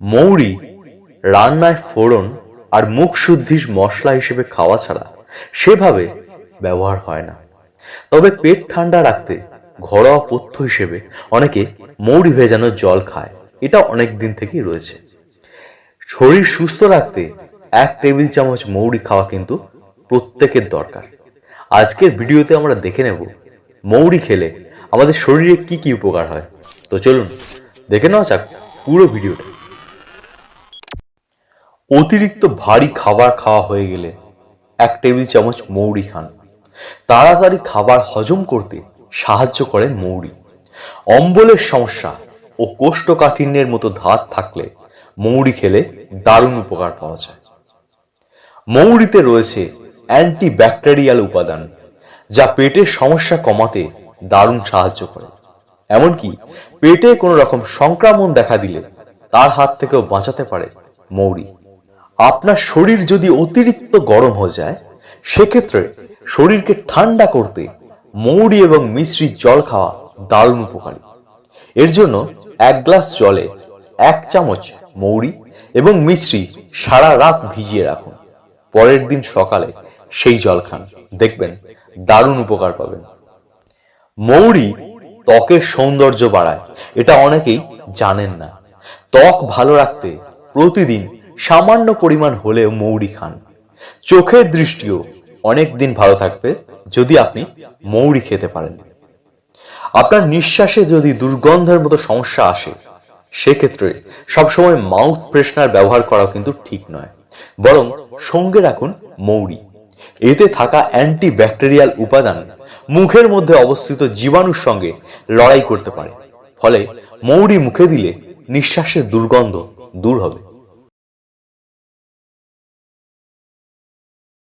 মৌরি রান্নায় ফোড়ন আর মুখ শুদ্ধির মশলা হিসেবে খাওয়া ছাড়া সেভাবে ব্যবহার হয় না। তবে পেট ঠান্ডা রাখতে ঘরোয়া পথ্য হিসেবে অনেকে মৌরি ভেজানো জল খায়, এটা অনেক দিন থেকেই রয়েছে। শরীর সুস্থ রাখতে এক টেবিল চামচ মৌরি খাওয়া কিন্তু প্রত্যেকের দরকার। আজকের ভিডিওতে আমরা দেখে নেব মৌরি খেলে আমাদের শরীরে কি কি উপকার হয়। তো চলুন, দেখে নেওয়া যাক পুরো ভিডিওটা। অতিরিক্ত ভারী খাবার খাওয়া হয়ে গেলে এক টেবিল চামচ মৌরি খান। তাড়াতাড়ি খাবার হজম করতে সাহায্য করে মৌরি। অম্বলের সমস্যা ও কোষ্ঠকাঠিন্যের মতো ধাত থাকলে মৌরি খেলে দারুণ উপকার পাওয়া যায়। মৌরিতে রয়েছে অ্যান্টিব্যাকটেরিয়াল উপাদান, যা পেটের সমস্যা কমাতে দারুণ সাহায্য করে। এমনকি পেটে কোনো রকম সংক্রমণ দেখা দিলে তার হাত থেকেও বাঁচাতে পারে মৌরি। আপনার শরীর যদি অতিরিক্ত গরম হয়ে যায়, সেক্ষেত্রে শরীরকে ঠান্ডা করতে মৌরি এবং মিশ্রিত জল খাওয়া দারুণ উপকারী। এর জন্য এক গ্লাস জলে এক চামচ মৌরি এবং মিশ্রি সারা রাত ভিজিয়ে রাখুন। পরের দিন সকালে সেই জল খান। দেখবেন দারুণ উপকার পাবেন। মৌরি ত্বকের সৌন্দর্য বাড়ায়। এটা অনেকেই জানেন না। ত্বক ভালো রাখতে প্রতিদিন সামান্য পরিমাণ হলেও মৌরি খান। চোখের দৃষ্টিও অনেক দিন ভালো থাকবে যদি আপনি মৌরি খেতে পারেন। আপনার নিঃশ্বাসে যদি দুর্গন্ধের মতো সমস্যা আসে, সেক্ষেত্রে সবসময় মাউথ ফ্রেশনার ব্যবহার করা কিন্তু ঠিক নয়। বরং সঙ্গে রাখুন মৌরি। এতে থাকা অ্যান্টি ব্যাকটেরিয়াল উপাদান মুখের মধ্যে অবস্থিত জীবাণুর সঙ্গে লড়াই করতে পারে। ফলে মৌরি মুখে দিলে নিঃশ্বাসের দুর্গন্ধ দূর হবে।